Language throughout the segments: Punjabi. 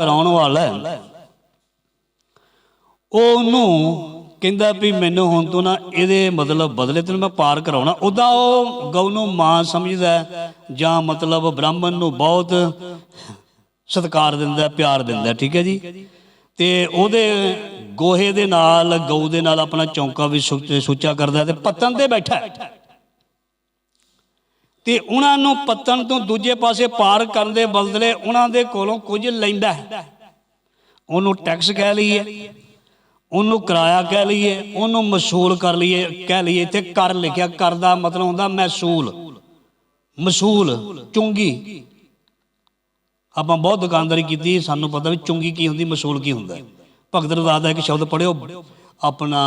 ਕਰਾਉਣ ਵਾਲਾ ਹੈ। ਉਹ ਉਹਨੂੰ ਕਹਿੰਦਾ ਵੀ ਮੈਨੂੰ ਹੁਣ ਤੋਂ ਨਾ ਇਹਦੇ ਮਤਲਬ ਬਦਲੇ ਤੈਨੂੰ ਮੈਂ ਪਾਰ ਕਰਾਉਣਾ। ਉਦਾਂ ਉਹ ਗਊ ਨੂੰ ਮਾਂ ਸਮਝਦਾ ਜਾਂ ਮਤਲਬ ਬ੍ਰਾਹਮਣ ਨੂੰ ਬਹੁਤ ਸਤਿਕਾਰ ਦਿੰਦਾ ਪਿਆਰ ਦਿੰਦਾ ਠੀਕ ਹੈ ਜੀ? ਤੇ ਉਹਦੇ ਗੋਹੇ ਦੇ ਨਾਲ, ਗਊ ਦੇ ਨਾਲ ਆਪਣਾ ਚੌਂਕਾ ਵੀ ਸੁੱਚ- ਸੁੱਚਾ ਕਰਦਾ ਤੇ ਪੱਤਨ ਤੇ ਬੈਠਾ ਤੇ ਉਹਨਾਂ ਨੂੰ ਪੱਤਨ ਤੋਂ ਦੂਜੇ ਪਾਸੇ ਪਾਰ ਕਰਨ ਦੇ ਬਦਲੇ ਉਹਨਾਂ ਦੇ ਕੋਲੋਂ ਕੁਝ ਲੈਂਦਾ ਹੈ। ਉਹਨੂੰ ਟੈਕਸ ਕਹਿ ਲਈਏ, ਉਹਨੂੰ ਕਿਰਾਇਆ ਕਹਿ ਲਈਏ, ਉਹਨੂੰ ਮਸੂਲ ਕਰ ਲਈਏ, ਕਹਿ ਲਈਏ ਇੱਥੇ ਕਰ ਲਿਖਿਆ, ਕਰ ਦਾ ਮਤਲਬ ਹੁੰਦਾ ਮਹਿਸੂਲ। ਮਸੂਲ, ਚੁੰਗੀ। ਆਪਾਂ ਬਹੁਤ ਦੁਕਾਨਦਾਰੀ ਕੀਤੀ, ਸਾਨੂੰ ਪਤਾ ਵੀ ਚੁੰਗੀ ਕੀ ਹੁੰਦੀ, ਮਸੂਲ ਕੀ ਹੁੰਦਾ। ਭਗਤ ਰਦਾਸ ਦਾ ਇੱਕ ਸ਼ਬਦ ਪੜਿਓ ਆਪਣਾ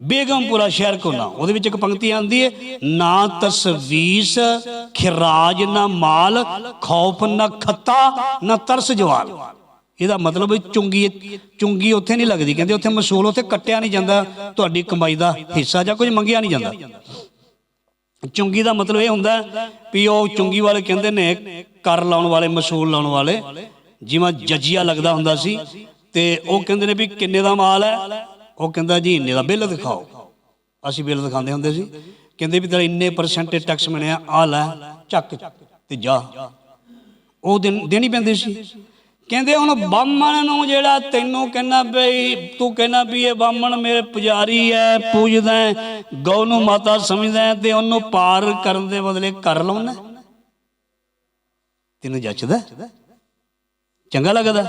ਬੇਗਮਪੁਰਾ ਸ਼ਹਿਰ ਕੋ ਨਾ, ਉਹਦੇ ਵਿੱਚ ਇੱਕ ਪੰਕਤੀ ਆਂਦੀ ਹੈ, ਨਾ ਤਸਵੀਸ ਖਿਰਾਜ, ਨਾ ਮਾਲ, ਖੌਫ, ਨਾ ਖੱਤਾ, ਨਾ ਤਰਸ ਜਵਾਲ। ਇਹਦਾ ਮਤਲਬ ਚੁੰਗੀ ਚੁੰਗੀ ਉੱਥੇ ਨਹੀਂ ਲੱਗਦੀ, ਕਹਿੰਦੇ ਉੱਥੇ ਮਸੂਲ ਉੱਥੇ ਕੱਟਿਆ ਨਹੀਂ ਜਾਂਦਾ, ਤੁਹਾਡੀ ਕਮਾਈ ਦਾ ਹਿੱਸਾ ਜਾਂ ਕੁਝ ਮੰਗਿਆ ਨਹੀਂ ਜਾਂਦਾ। ਚੁੰਗੀ ਦਾ ਮਤਲਬ ਇਹ ਹੁੰਦਾ ਵੀ ਉਹ ਚੁੰਗੀ ਵਾਲੇ ਕਹਿੰਦੇ ਨੇ, ਕਰ ਲਾਉਣ ਵਾਲੇ, ਮਸੂਲ ਲਾਉਣ ਵਾਲੇ, ਜਿਵੇਂ ਜਜੀਆ ਲੱਗਦਾ ਹੁੰਦਾ ਸੀ, ਤੇ ਉਹ ਕਹਿੰਦੇ ਨੇ ਵੀ ਕਿੰਨੇ ਦਾ ਮਾਲ ਹੈ? ਉਹ ਕਹਿੰਦਾ ਜੀ, ਇੰਨੇ ਦਾ ਬਿੱਲ ਦਿਖਾਓ। ਅਸੀਂ ਬਿੱਲ ਦਿਖਾਉਂਦੇ ਹੁੰਦੇ ਸੀ। ਕਹਿੰਦੇ ਵੀ ਤੇਰਾ ਇੰਨੇ ਪਰਸੈਂਟ ਟੈਕਸ ਬਣਿਆ ਆ ਲੈ, ਚੱਕ ਤੇ ਜਾ। ਉਹ ਦਿਨ ਦੇਣੀ ਪੈਂਦੀ ਸੀ। ਕਹਿੰਦੇ ਹੁਣ ਬਾਹਮਣ ਨੂੰ ਜਿਹੜਾ ਤੈਨੂੰ ਕਹਿੰਦਾ ਬਈ, ਤੂੰ ਕਹਿੰਦਾ ਵੀ ਇਹ ਬਾਹਮਣ ਮੇਰੇ ਪੁਜਾਰੀ ਹੈ ਪੂਜਦਾ ਗਊ ਨੂੰ ਮਾਤਾ ਸਮਝਦਾ ਤੇ ਉਹਨੂੰ ਪਾਰ ਕਰਨ ਦੇ ਬਦਲੇ ਕਰ ਲਾਉਣਾ ਤੈਨੂੰ ਜੱਚਦਾ ਚੰਗਾ ਲੱਗਦਾ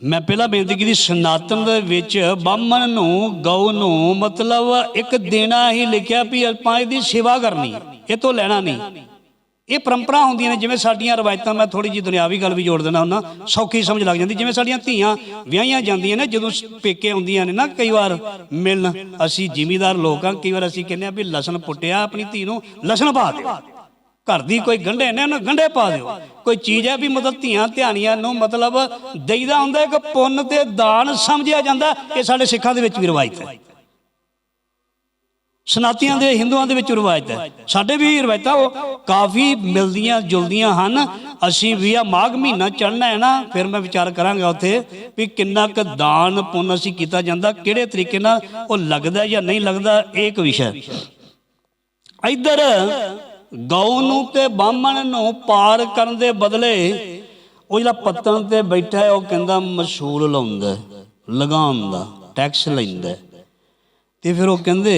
ਮੈਂ ਪਹਿਲਾਂ ਬੇਨਤੀ ਕੀਤੀ, ਸਨਾਤਨ ਦੇ ਵਿੱਚ ਬਾਹਮਣ ਨੂੰ, ਗਊ ਨੂੰ ਮਤਲਬ ਇੱਕ ਦੇਣਾ ਹੀ ਲਿਖਿਆ ਵੀ ਆਪਾਂ ਇਹਦੀ ਸੇਵਾ ਕਰਨੀ, ਇਹ ਤੋਂ ਲੈਣਾ ਨਹੀਂ। ਇਹ ਪਰੰਪਰਾ ਹੁੰਦੀਆਂ ਨੇ, ਜਿਵੇਂ ਸਾਡੀਆਂ ਰਵਾਇਤਾਂ, ਮੈਂ ਥੋੜੀ ਜਿਹੀ ਦੁਨਿਆਵੀ ਗੱਲ ਵੀ ਜੋੜ ਦੇਣਾ ਹੁੰਦਾ, ਸੌਖੀ ਸਮਝ ਲੱਗ ਜਾਂਦੀ, ਜਿਵੇਂ ਸਾਡੀਆਂ ਧੀਆਂ ਵਿਆਹੀਆਂ ਜਾਂਦੀਆਂ ਨੇ, ਜਦੋਂ ਪੇਕੇ ਆਉਂਦੀਆਂ ਨੇ ਨਾ, ਕਈ ਵਾਰ ਮਿਲਣ, ਅਸੀਂ ਜ਼ਿਮੀਦਾਰ ਲੋਕ ਆ ਕਈ ਵਾਰ ਅਸੀਂ ਕਹਿੰਦੇ ਆ ਵੀ ਲਸਣ ਪੁੱਟਿਆ ਆਪਣੀ ਧੀ ਨੂੰ, ਲਸਣ ਪਾ ਦਿਓ। ਘਰ ਦੀ ਕੋਈ ਗੰਢੇ ਨੇ, ਉਹਨੂੰ ਗੰਢੇ ਪਾ ਦਿਓ। ਕੋਈ ਚੀਜ਼ ਹੈ ਵੀ ਮਤਲਬ ਧੀਆਂ ਧਿਆਣੀਆਂ ਨੂੰ ਮਤਲਬ ਦੇਈਦਾ ਹੁੰਦਾ, ਇੱਕ ਪੁੰਨ ਤੇ ਦਾਨ ਸਮਝਿਆ ਜਾਂਦਾ, ਇਹ ਸਾਡੇ ਸਿੱਖਾਂ ਦੇ ਵਿੱਚ ਵੀ ਰਵਾਇਤ ਹੈ। ਸਨਾਤੀਆਂ ਦੇ, ਹਿੰਦੂਆਂ ਦੇ ਵਿੱਚ ਰਵਾਇਤ ਹੈ। ਸਾਡੇ ਵੀ ਰਵਾਇਤਾਂ ਉਹ ਕਾਫੀ ਮਿਲਦੀਆਂ, ਜੁਲਦੀਆਂ ਹਨ। ਅਸੀਂ ਵੀ ਆ ਮਾਘ ਮਹੀਨਾ ਚੜਨਾ ਹੈ ਨਾ, ਫਿਰ ਮੈਂ ਵਿਚਾਰ ਕਰਾਂਗਾ ਉੱਥੇ ਵੀ ਕਿੰਨਾ ਕੁ ਦਾਨ, ਪੁੰਨ ਅਸੀਂ ਕੀਤਾ ਜਾਂਦਾ, ਕਿਹੜੇ ਤਰੀਕੇ ਨਾਲ ਉਹ ਲੱਗਦਾ ਜਾਂ ਨਹੀਂ ਲੱਗਦਾ, ਇਹ ਇੱਕ ਵਿਸ਼ਾ ਹੈ। ਇੱਧਰ ਗਊ ਨੂੰ ਤੇ ਬਾਹਮਣ ਨੂੰ ਪਾਰ ਕਰਨ ਦੇ ਬਦਲੇ ਉਹ ਜਿਹੜਾ ਪੱਤਨ ਤੇ ਬੈਠਾ ਹੈ ਉਹ ਕਹਿੰਦਾ ਮਸ਼ਹੂਰ ਲਾਉਂਦਾ ਹੈ, ਲਗਾਉਂਦਾ ਟੈਕਸ ਲੈਂਦਾ ਤੇ ਫਿਰ ਉਹ ਕਹਿੰਦੇ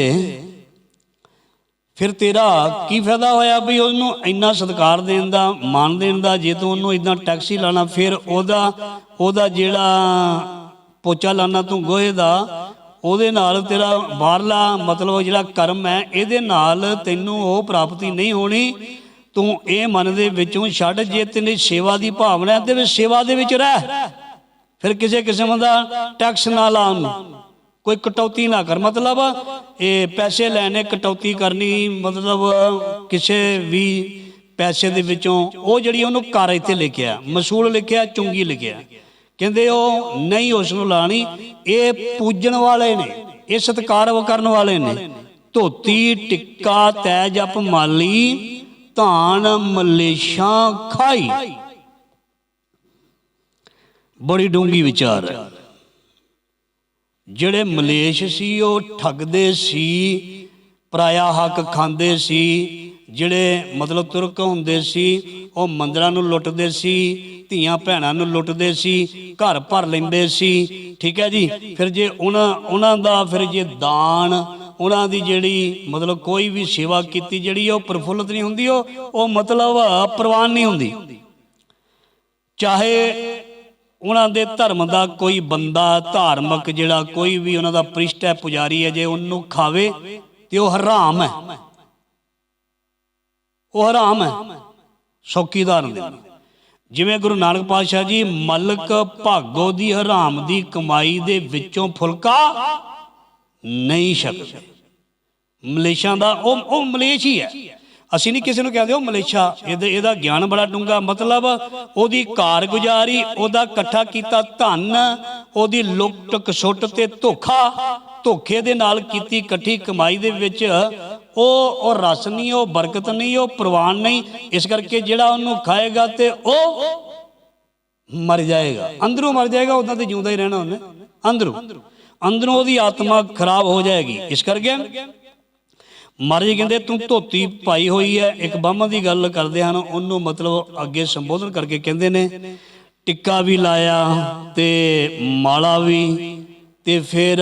ਫਿਰ ਤੇਰਾ ਕੀ ਫਾਇਦਾ ਹੋਇਆ ਵੀ ਉਹਨੂੰ ਇੰਨਾ ਸਤਿਕਾਰ ਦੇਣ ਦਾ ਮਾਨ ਦੇਣ ਦਾ? ਜੇ ਤੂੰ ਉਹਨੂੰ ਇਦਾਂ ਟੈਕਸੀ ਲਾਣਾ ਫਿਰ ਉਹਦਾ ਉਹਦਾ ਜਿਹੜਾ ਪੋਚਾ ਲਾਣਾ ਤੂੰ ਗੋਹੇ ਦਾ ਉਹਦੇ ਨਾਲ ਤੇਰਾ ਬਾਹਰਲਾ ਮਤਲਬ ਜਿਹੜਾ ਕਰਮ ਹੈ, ਇਹਦੇ ਨਾਲ ਤੈਨੂੰ ਉਹ ਪ੍ਰਾਪਤੀ ਨਹੀਂ ਹੋਣੀ। ਤੂੰ ਇਹ ਮਨ ਦੇ ਵਿੱਚੋਂ ਛੱਡ, ਜੇ ਤੇਰੀ ਸੇਵਾ ਦੀ ਭਾਵਨਾ ਹੈ, ਤੇ ਫਿਰ ਸੇਵਾ ਦੇ ਵਿੱਚ ਰਹਿ। ਫਿਰ ਕਿਸੇ ਕਿਸਮ ਦਾ ਟੈਕਸ ਨਾ ਲਾਉਣ ਕੋਈ ਕਟੌਤੀ ਨਾ ਕਰ। ਮਤਲਬ ਇਹ ਪੈਸੇ ਲੈਣੇ, ਕਟੌਤੀ ਕਰਨੀ, ਮਤਲਬ ਕਿਸੇ ਵੀ ਪੈਸੇ ਦੇ ਵਿੱਚੋਂ ਉਹ ਜਿਹੜੀ ਉਹਨੂੰ ਕਰ ਇੱਥੇ ਲਿਖਿਆ। ਮਸੂਲ ਲਿਖਿਆ, ਚੁੰਗੀ ਲਿਖਿਆ। ਕਹਿੰਦੇ ਉਹ ਨਹੀਂ ਉਸ ਨੂੰ ਲਾਣੀ, ਇਹ ਪੂਜਣ ਵਾਲੇ ਨੇ, ਇਹ ਸਤਿਕਾਰ ਕਰਨ ਵਾਲੇ ਨੇ। ਧੋਤੀ, ਟਿੱਕਾ ਤੈ ਜਪ, ਮਾਲੀ, ਧਾਨ, ਮਲੇਸ਼ਾਂ, ਖਾਈ। ਬੜੀ ਡੂੰਗੀ ਵਿਚਾਰ। ਹੈ ਜਿਹੜੇ ਮਲੇਸ਼ ਸੀ, ਉਹ ਠੱਗਦੇ ਸੀ, ਪਰਾਇਆ ਹੱਕ ਖਾਂਦੇ ਸੀ ਜਿਹੜੇ ਮਤਲਬ ਤੁਰਕ ਹੁੰਦੇ ਸੀ, ਉਹ ਮੰਦਰਾਂ ਨੂੰ ਲੁੱਟਦੇ ਸੀ, ਧੀਆਂ ਭੈਣਾਂ ਨੂੰ ਲੁੱਟਦੇ ਸੀ, ਘਰ ਭਰ ਲੈਂਦੇ ਸੀ, ਠੀਕ ਹੈ ਜੀ? ਫਿਰ ਜੇ ਉਹਨਾਂ ਉਹਨਾਂ ਦਾ ਫਿਰ ਜੇ ਦਾਨ, ਉਹਨਾਂ ਦੀ ਜਿਹੜੀ ਮਤਲਬ ਕੋਈ ਵੀ ਸੇਵਾ ਕੀਤੀ ਜਿਹੜੀ ਉਹ ਪ੍ਰਫੁੱਲਤ ਨਹੀਂ ਹੁੰਦੀ, ਉਹ ਉਹ ਮਤਲਬ ਪ੍ਰਵਾਨ ਨਹੀਂ ਹੁੰਦੀ। ਚਾਹੇ ਉਹਨਾਂ ਦੇ ਧਰਮ ਦਾ ਕੋਈ ਬੰਦਾ, ਧਾਰਮਿਕ ਜਿਹੜਾ ਕੋਈ ਵੀ ਉਹਨਾਂ ਦਾ ਪ੍ਰਿਸ਼ਟ ਹੈ, ਪੁਜਾਰੀ ਹੈ, ਜੇ ਉਹਨੂੰ ਖਾਵੇ, ਤੇ ਉਹ ਹਰਾਮ ਹੈ। ਉਹ ਹਰਾਮ ਹੈ ਸੌਕੀ ਉਦਾਹਰਨ ਜਿਵੇਂ ਗੁਰੂ ਨਾਨਕ ਪਾਤਸ਼ਾਹ ਜੀ ਮਲਕ ਭਾਗੋ ਦੀ ਹਰਾਮ ਦੀ ਕਮਾਈ ਦੇ ਵਿੱਚੋਂ ਫੁਲਕਾ ਨਹੀਂ ਛਕਦੇ। ਮਲੇਸ਼ਾਂ ਦਾ ਉਹ ਉਹ ਮਲੇਸ਼ ਹੀ ਹੈ। ਅਸੀਂ ਨਹੀਂ ਕਿਸੇ ਨੂੰ ਕਹਿੰਦੇ ਉਹ ਮਲੇਸ਼ਾ, ਇਹਦਾ ਇਹਦਾ ਗਿਆਨ ਬੜਾ ਡੂੰਗਾ ਮਤਲਬ ਉਹਦੀ ਕਾਰਗੁਜ਼ਾਰੀ, ਉਹਦਾ ਇਕੱਠਾ ਕੀਤਾ ਧਨ, ਉਹਦੀ ਲੁੱਟ ਕਸੁੱਟ ਤੇ ਧੋਖਾ, ਧੋਖੇ ਦੇ ਨਾਲ ਕੀਤੀ ਇਕੱਠੀ ਕਮਾਈ ਦੇ ਵਿੱਚ ਉਹ ਉਹ ਰਸ ਨਹੀਂ, ਉਹ ਬਰਕਤ ਨਹੀਂ, ਉਹ ਪ੍ਰਵਾਨ ਨਹੀਂ। ਇਸ ਕਰਕੇ ਜਿਹੜਾ ਉਹਨੂੰ ਖਾਏਗਾ ਤੇ ਉਹ ਮਰ ਜਾਏਗਾ। ਅੰਦਰੋਂ ਮਰ ਜਾਏਗਾ ਉਦਾਂ ਤੇ ਜਿਉਂਦਾ ਹੀ ਰਹਿਣਾ ਉਹਨੇ। ਅੰਦਰੋਂ। ਅੰਦਰੋਂ ਉਹਦੀ ਆਤਮਾ ਖਰਾਬ ਹੋ ਜਾਏਗੀ। ਇਸ ਕਰਕੇ ਮਹਾਰਾਜ ਜੀ ਕਹਿੰਦੇ, ਤੂੰ ਧੋਤੀ ਪਾਈ ਹੋਈ ਹੈ ਇੱਕ ਬਾਹਮਣ ਦੀ ਗੱਲ ਕਰਦੇ ਹਨ। ਉਹਨੂੰ ਮਤਲਬ ਅੱਗੇ ਸੰਬੋਧਨ ਕਰਕੇ ਕਹਿੰਦੇ ਨੇ, ਟਿੱਕਾ ਵੀ ਲਾਇਆ ਤੇ ਮਾਲਾ ਵੀ ਤੇ ਫਿਰ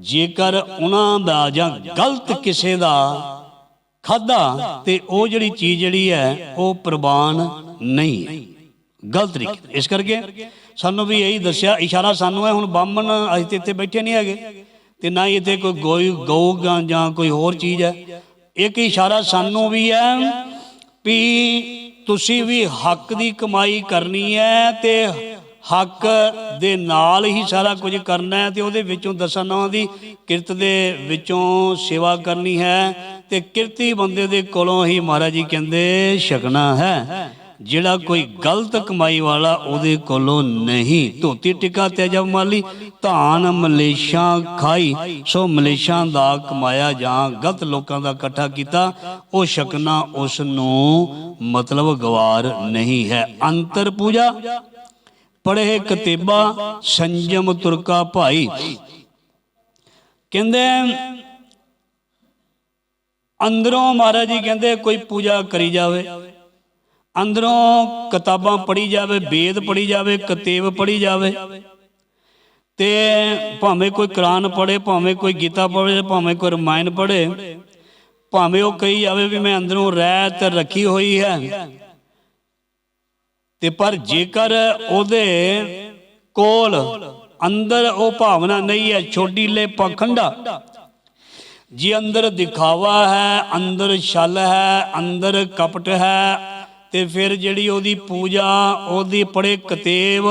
ਜੇਕਰ ਉਹਨਾਂ ਦਾ ਜਾਂ ਗਲਤ ਕਿਸੇ ਦਾ ਖਾਦਾ ਤੇ ਉਹ ਜਿਹੜੀ ਚੀਜ਼ ਜਿਹੜੀ ਹੈ, ਉਹ ਪ੍ਰਵਾਨ ਨਹੀਂ ਹੈ। ਗਲਤ ਤਰੀਕੇ ਇਸ ਕਰਕੇ ਸਾਨੂੰ ਵੀ ਇਹੀ ਦੱਸਿਆ, ਇਸ਼ਾਰਾ ਸਾਨੂੰ ਹੈ, ਹੁਣ ਬਾਹਮਣ ਅਸੀਂ ਤੇ ਇੱਥੇ ਬੈਠੇ ਨਹੀਂ ਹੈਗੇ, ਤੇ ਨਾ ਹੀ ਇੱਥੇ ਕੋਈ ਗੋਈ, ਗਊ ਜਾਂ ਕੋਈ ਹੋਰ ਚੀਜ਼ ਹੈ। ਇੱਕ ਇਸ਼ਾਰਾ ਸਾਨੂੰ ਵੀ ਹੈ ਵੀ ਤੁਸੀਂ ਵੀ ਹੱਕ ਦੀ ਕਮਾਈ ਕਰਨੀ ਹੈ ਤੇ ਹੱਕ ਦੇ ਨਾਲ ਹੀ ਸਾਰਾ ਕੁਝ ਕਰਨਾ ਹੈ ਤੇ ਉਹਦੇ ਵਿੱਚੋਂ ਦਸਾਂ ਨੌਂ ਦੀ ਕਿਰਤ ਦੇ ਵਿੱਚੋਂ ਸੇਵਾ ਕਰਨੀ ਹੈ ਤੇ ਕਿਰਤੀ ਬੰਦੇ ਦੇ ਕੋਲੋਂ ਹੀ ਮਹਾਰਾਜ ਜੀ ਕਹਿੰਦੇ ਛਕਣਾ ਹੈ। ਜਿਹੜਾ ਕੋਈ ਗਲਤ ਕਮਾਈ ਵਾਲਾ ਉਹਦੇ ਕੋਲੋਂ ਨਹੀਂ। ਧੋਤੀ ਟਿਕਾ ਤੇ ਜਬ ਮਾਲੀ ਧਾਨ ਮਲੇਸ਼ਾਂ ਖਾਈ। ਸੋ ਮਲੇਸ਼ਾਂ ਦਾ ਕਮਾਇਆ ਜਾਂ ਗਲਤ ਲੋਕਾਂ ਦਾ ਇਕੱਠਾ ਕੀਤਾ, ਉਹ ਛਕਣਾ ਉਸ ਨੂੰ ਮਤਲਬ ਗਵਾਰ ਨਹੀਂ ਹੈ। ਅੰਤਰ ਪੂਜਾ ਪੜ੍ਹੇ ਕਤੇਬਾ ਸੰਜਮ ਤੁਰਕਾ ਭਾਈ। ਕਹਿੰਦੇ ਅੰਦਰੋਂ ਮਹਾਰਾਜ ਜੀ ਕਹਿੰਦੇ, ਕੋਈ ਪੂਜਾ ਕਰੀ ਜਾਵੇ। ਅੰਦਰੋਂ ਕਿਤਾਬਾਂ ਪੜ੍ਹੀ ਜਾਵੇ, ਵੇਦ ਪੜ੍ਹੀ ਜਾਵੇ, ਕਤੇਬ ਪੜ੍ਹੀ ਜਾਵੇ। ਤੇ ਭਾਵੇਂ ਕੋਈ ਕੁਰਾਨ ਪੜ੍ਹੇ, ਭਾਵੇਂ ਕੋਈ ਗੀਤਾ ਪੜ੍ਹੇ, ਭਾਵੇਂ ਕੋਈ ਰਮਾਇਣ ਪੜ੍ਹੇ, ਭਾਵੇਂ ਉਹ ਕਹੀ ਜਾਵੇ ਵੀ ਮੈਂ ਅੰਦਰੋਂ ਰਹਿਤ ਰੱਖੀ ਹੋਈ ਹੈ। ਤੇ ਪਰ ਜੇਕਰ ਉਹਦੇ ਕੋਲ ਅੰਦਰ ਉਹ ਭਾਵਨਾ ਨਹੀਂ ਹੈ ਛੋਟੀ ਲੈ ਪਖੰਡਾ, ਜੀ ਅੰਦਰ ਦਿਖਾਵਾ ਹੈ, ਅੰਦਰ ਛਲ ਹੈ, ਅੰਦਰ ਕਪਟ ਹੈ, ਤੇ ਫਿਰ ਜਿਹੜੀ ਉਹਦੀ ਪੂਜਾ, ਉਹਦੀ ਪੜੇ ਕਤੇਵ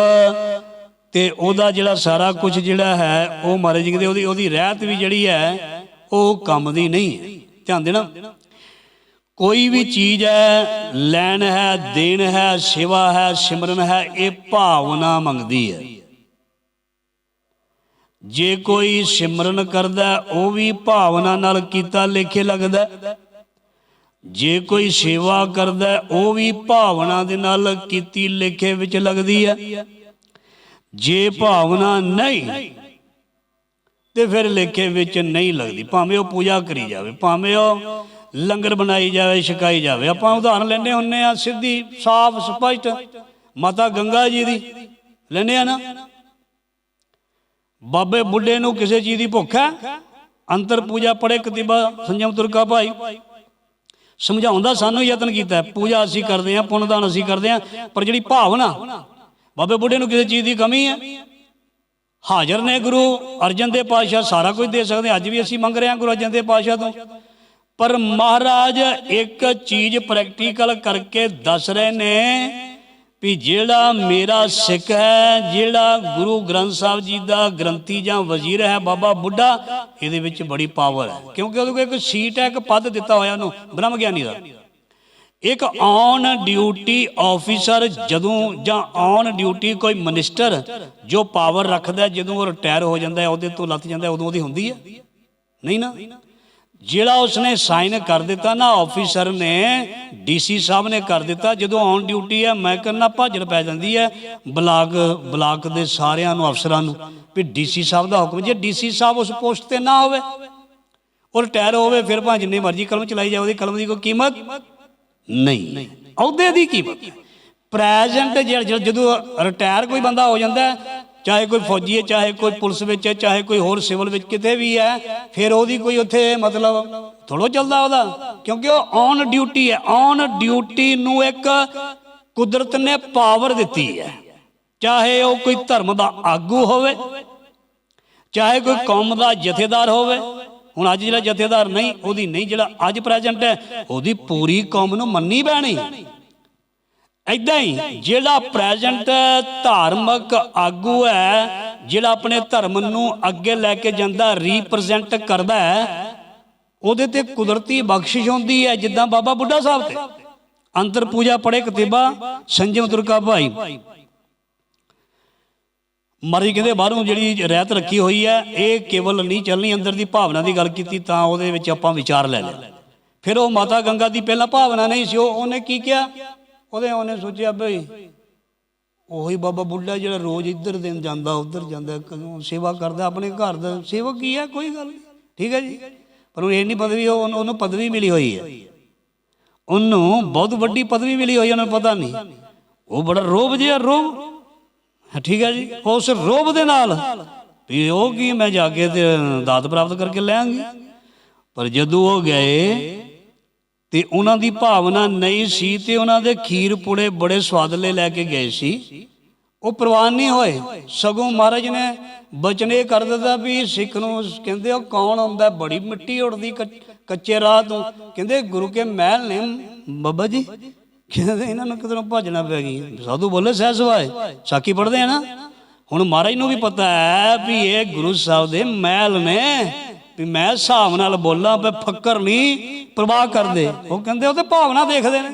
ਤੇ ਉਹਦਾ ਜਿਹੜਾ ਸਾਰਾ ਕੁਝ ਜਿਹੜਾ ਹੈ, ਉਹ ਮਹਾਰਾਜ ਜੀ ਕਹਿੰਦੇ ਉਹਦੀ ਉਹਦੀ ਰਹਿਤ ਵੀ ਜਿਹੜੀ ਹੈ, ਉਹ ਕੰਮ ਦੀ ਨਹੀਂ ਹੈ। ਧਿਆਨ ਦੇਣਾ ਕੋਈ ਵੀ ਚੀਜ਼ ਹੈ, ਲੈਣ ਹੈ, ਦੇਣ ਹੈ, ਸੇਵਾ ਹੈ, ਸਿਮਰਨ ਹੈ, ਇਹ ਭਾਵਨਾ ਮੰਗਦੀ ਹੈ। ਜੇ ਕੋਈ ਸਿਮਰਨ ਕਰਦਾ, ਉਹ ਵੀ ਭਾਵਨਾ ਨਾਲ ਕੀਤਾ, ਲੇਖੇ ਲੱਗਦਾ ਜੇ ਕੋਈ ਸੇਵਾ ਕਰਦਾ, ਉਹ ਵੀ ਭਾਵਨਾ ਦੇ ਨਾਲ ਕੀਤੀ, ਲੇਖੇ ਵਿੱਚ ਲੱਗਦੀ ਹੈ। ਜੇ ਭਾਵਨਾ ਨਹੀਂ ਤੇ ਫਿਰ ਲੇਖੇ ਵਿੱਚ ਨਹੀਂ ਲੱਗਦੀ। ਭਾਵੇਂ ਉਹ ਪੂਜਾ ਕਰੀ ਜਾਵੇ, ਭਾਵੇਂ ਉਹ ਲੰਗਰ ਬਣਾਈ ਜਾਵੇ, ਛਕਾਈ ਜਾਵੇ। ਆਪਾਂ ਉਦਾਹਰਨ ਲੈਂਦੇ ਹੁੰਨੇ ਆ, ਸਿੱਧੀ, ਸਾਫ਼, ਸਪਸ਼ਟ। ਮਾਤਾ ਗੰਗਾ ਜੀ ਦੀ। ਲੈਂਦੇ ਆ ਨਾ। ਬਾਬੇ ਬੁੱਢੇ ਨੂੰ ਕਿਸੇ ਚੀਜ਼ ਦੀ ਭੁੱਖ ਹੈ? ਅੰਤਰ ਪੂਜਾ ਪੜੇ ਕਤੀਬਾ ਸੰਜਮ ਤੁਰਕਾ ਭਾਈ। ਸਮਝਾਉਣ ਦਾ ਸਾਨੂੰ ਯਤਨ ਕੀਤਾ ਪੂਜਾ ਅਸੀਂ ਕਰਦੇ ਹਾਂ, ਪੁੰਨਦਾਨ ਅਸੀਂ ਕਰਦੇ ਹਾਂ, ਪਰ ਜਿਹੜੀ ਭਾਵਨਾ, ਬਾਬੇ ਬੁੱਢੇ ਨੂੰ ਕਿਸੇ ਚੀਜ਼ ਦੀ ਕਮੀ ਹੈ? ਹਾਜ਼ਰ ਨੇ ਗੁਰੂ ਅਰਜਨ ਦੇ ਪਾਤਸ਼ਾਹ, ਸਾਰਾ ਕੁਝ ਦੇ ਸਕਦੇ ਅੱਜ ਵੀ ਅਸੀਂ ਮੰਗ ਰਹੇ ਹਾਂ ਗੁਰੂ ਅਰਜਨ ਦੇ ਪਾਤਸ਼ਾਹ ਤੋਂ। ਪਰ ਮਹਾਰਾਜ, ਇੱਕ ਚੀਜ਼ ਪ੍ਰੈਕਟੀਕਲ ਕਰਕੇ ਦੱਸ ਰਹੇ ਨੇ ਵੀ ਜਿਹੜਾ ਮੇਰਾ ਸਿੱਖ ਹੈ, ਜਿਹੜਾ ਗੁਰੂ ਗ੍ਰੰਥ ਸਾਹਿਬ ਜੀ ਦਾ ਗ੍ਰੰਥੀ ਜਾਂ ਵਜ਼ੀਰ ਹੈ, ਬਾਬਾ ਬੁੱਢਾ, ਇਹਦੇ ਵਿੱਚ ਬੜੀ ਪਾਵਰ ਹੈ। ਕਿਉਂਕਿ ਉਹਦੇ ਕੋਲ ਇੱਕ ਸੀਟ ਹੈ, ਇੱਕ ਪਦ ਦਿੱਤਾ ਹੋਇਆ ਉਹਨੂੰ। ਬ੍ਰਹਮ ਗਿਆਨੀ ਦਾ। ਇੱਕ ਔਨ ਡਿਊਟੀ ਆਫੀਸਰ ਜਦੋਂ ਜਾਂ ਔਨ ਡਿਊਟੀ ਕੋਈ ਮਿਨਿਸਟਰ ਜੋ ਪਾਵਰ ਰੱਖਦਾ ਜਦੋਂ ਉਹ ਰਿਟਾਇਰ ਹੋ ਜਾਂਦਾ ਹੈ, ਉਹਦੇ ਤੋਂ ਲੱਥ ਜਾਂਦਾ ਉਦੋਂ ਉਹਦੀ ਹੁੰਦੀ ਹੈ। ਨਹੀਂ ਨਾ? ਜਿਹੜਾ ਉਸਨੇ ਸਾਈਨ ਕਰ ਦਿੱਤਾ ਨਾ ਆਫੀਸਰ ਨੇ ਡੀਸੀ ਸਾਹਿਬ ਨੇ ਕਰ ਦਿੱਤਾ, ਜਦੋਂ ਔਨ ਡਿਊਟੀ ਹੈ, ਮੈਂ ਕਹਿੰਦਾ ਭਾਜੜ ਪੈ ਜਾਂਦੀ ਹੈ, ਬਲਾਕ ਬਲਾਕ ਦੇ ਸਾਰਿਆਂ ਨੂੰ, ਅਫਸਰਾਂ ਨੂੰ, ਵੀ ਡੀਸੀ ਸਾਹਿਬ ਦਾ ਹੁਕਮ, ਜੇ ਡੀਸੀ ਸਾਹਿਬ ਉਸ ਪੋਸਟ ਤੇ ਨਾ ਹੋਵੇ, ਉਹ ਰਿਟਾਇਰ ਹੋਵੇ, ਫਿਰ ਭਾਵੇਂ ਜਿੰਨੀ ਮਰਜ਼ੀ ਕਲਮ ਚਲਾਈ ਜਾਵੇ, ਉਹਦੀ ਕਲਮ ਦੀ ਕੋਈ ਕੀਮਤ ਨਹੀਂ। ਅਹੁਦੇ ਦੀ ਕੀਮਤ ਪ੍ਰੈਜ਼ੈਂਟ ਜਦੋਂ ਰਿਟਾਇਰ ਕੋਈ ਬੰਦਾ ਹੋ ਜਾਂਦਾ ਚਾਹੇ ਕੋਈ ਫੌਜੀ ਹੈ, ਚਾਹੇ ਕੋਈ ਪੁਲਿਸ ਵਿੱਚ ਹੈ, ਚਾਹੇ ਕੋਈ ਹੋਰ ਸਿਵਲ ਵਿੱਚ ਕਿਤੇ ਵੀ ਹੈ, ਫਿਰ ਉਹਦੀ ਕੋਈ ਉੱਥੇ ਮਤਲਬ ਥੋੜੋ ਚੱਲਦਾ ਉਹਦਾ, ਕਿਉਂਕਿ ਉਹ ਔਨ ਡਿਊਟੀ ਹੈ। ਔਨ ਡਿਊਟੀ ਨੂੰ ਇੱਕ ਕੁਦਰਤ ਨੇ ਪਾਵਰ ਦਿੱਤੀ ਹੈ। ਚਾਹੇ ਉਹ ਕੋਈ ਧਰਮ ਦਾ ਆਗੂ ਹੋਵੇ, ਚਾਹੇ ਕੋਈ ਕੌਮ ਦਾ ਜਥੇਦਾਰ ਹੋਵੇ ਹੁਣ ਅੱਜ ਜਿਹੜਾ ਜਥੇਦਾਰ ਨਹੀਂ, ਉਹਦੀ ਨਹੀਂ, ਜਿਹੜਾ ਅੱਜ ਪ੍ਰੈਜ਼ੈਂਟ ਹੈ, ਉਹਦੀ ਪੂਰੀ ਕੌਮ ਨੂੰ ਮੰਨੀ ਪੈਣੀ। ਐਦਾਂ ਹੀ ਜਿਹੜਾ ਪ੍ਰੈਜ਼ੈਂਟ ਧਾਰਮਿਕ ਆਗੂ ਹੈ, ਜਿਹੜਾ ਆਪਣੇ ਧਰਮ ਨੂੰ ਅੱਗੇ ਲੈ ਕੇ ਜਾਂਦਾ ਰੀਪ੍ਰੈਜ਼ੈਂਟ ਕਰਦਾ ਹੈ, ਉਹਦੇ ਤੇ ਕੁਦਰਤੀ ਬਖਸ਼ਿਸ਼ ਹੁੰਦੀ ਹੈ, ਜਿੱਦਾਂ ਬਾਬਾ ਬੁੱਢਾ ਸਾਹਿਬ ਤੇ। ਅੰਤਰ ਪੂਜਾ ਪੜੇ ਕਤਿਬਾ, ਸੰਜਮ ਦੁਰਗਾ ਭਾਈ। ਮਰਜ਼ੀ ਕਹਿੰਦੇ ਬਾਹਰੋਂ ਜਿਹੜੀ ਰਹਿਤ ਰੱਖੀ ਹੋਈ ਹੈ ਇਹ ਕੇਵਲ ਨਹੀਂ ਚੱਲਣੀ ਅੰਦਰ ਦੀ ਭਾਵਨਾ ਦੀ ਗੱਲ ਕੀਤੀ ਤਾਂ ਉਹਦੇ ਵਿੱਚ ਆਪਾਂ ਵਿਚਾਰ ਲੈ ਲਿਆ। ਫਿਰ ਉਹ ਮਾਤਾ ਗੰਗਾ ਦੀ ਪਹਿਲਾਂ ਭਾਵਨਾ ਨਹੀਂ ਸੀ ਉਹ ਉਹਨੇ ਕੀ ਕਿਹਾ? ਉਹਦੇ ਉਹਨੇ ਸੋਚਿਆ ਬਈ ਉਹੀ ਬਾਬਾ ਬੁੱਢਾ ਜਿਹੜਾ ਰੋਜ਼ ਇੱਧਰ ਦਿਨ ਜਾਂਦਾ ਉੱਧਰ ਜਾਂਦਾ ਸੇਵਾ ਕਰਦਾ ਆਪਣੇ ਘਰ ਦਾ ਸੇਵਾ ਕੀ ਹੈ? ਕੋਈ ਗੱਲ ਨਹੀਂ। ਠੀਕ ਹੈ ਜੀ? ਪਰ ਉਹ ਇਹ ਨਹੀਂ ਪਦਵੀ ਉਹ ਉਹਨੂੰ- ਪਦਵੀ ਮਿਲੀ ਹੋਈ ਹੈ। ਉਹਨੂੰ ਬਹੁਤ ਵੱਡੀ ਪਦਵੀ ਮਿਲੀ ਹੋਈ ਹੈ, ਉਹਨੂੰ ਪਤਾ ਨਹੀਂ। ਉਹ ਬੜਾ ਰੋਬ ਜਿਹਾ ਰੋਬ। ਠੀਕ ਹੈ ਜੀ। ਉਸ ਰੋਬ ਦੇ ਨਾਲ। ਵੀ ਉਹ ਕੀ, ਮੈਂ ਜਾ ਕੇ ਤੇ ਦਾਤ ਪ੍ਰਾਪਤ ਕਰਕੇ ਲੈ ਆਂਗੀ ਪਰ ਜਦੋਂ ਉਹ ਗਏ, ਤੇ ਉਹਨਾਂ ਦੀ ਭਾਵਨਾ ਨਹੀਂ ਸੀ ਤੇ ਉਹਨਾਂ ਦੇ ਖੀਰ ਪੁੜੇ ਬੜੇ ਸਵਾਦਲੇ ਲੈ ਕੇ ਗਏ ਸੀ। ਉਹ ਪ੍ਰਵਾਨ ਨਹੀਂ ਹੋਏ। ਸਗੋਂ ਮਹਾਰਾਜ ਨੇ ਬਚਨ ਇਹ ਕਰ ਦਿੱਤਾ ਵੀ ਸਿੱਖ ਨੂੰ ਕਹਿੰਦੇ ਉਹ ਕੌਣ ਹੁੰਦਾ? ਬੜੀ ਮਿੱਟੀ ਉੜਦੀ ਕੱਚ- ਕੱਚੇ ਰਾਹ ਤੋਂ। ਕਹਿੰਦੇ ਗੁਰੂ ਕੇ ਮਹਿਲ ਨੇ। ਬਾਬਾ ਜੀ ਕਹਿੰਦੇ ਇਹਨਾਂ ਨੂੰ ਕਿਧਰੋਂ ਭੱਜਣਾ ਪੈ ਗਈ? ਸਾਧੂ ਬੋਲੇ, ਸਹਿ ਸਵਾਏ ਸਾਕੀ ਪੜਦੇ ਆ ਨਾ? ਹੁਣ ਮਹਾਰਾਜ ਨੂੰ ਵੀ ਪਤਾ ਹੈ ਵੀ ਇਹ ਗੁਰੂ ਸਾਹਿਬ ਦੇ ਮਹਿਲ ਨੇ, ਵੀ ਮੈਂ ਹਿਸਾਬ ਨਾਲ ਬੋਲਾਂ, ਵੀ ਫੱਕਰ ਨਹੀਂ ਪ੍ਰਵਾਹ ਕਰਦੇ। ਉਹ ਕਹਿੰਦੇ ਉਹ ਤੇ ਭਾਵਨਾ ਦੇਖਦੇ ਨੇ।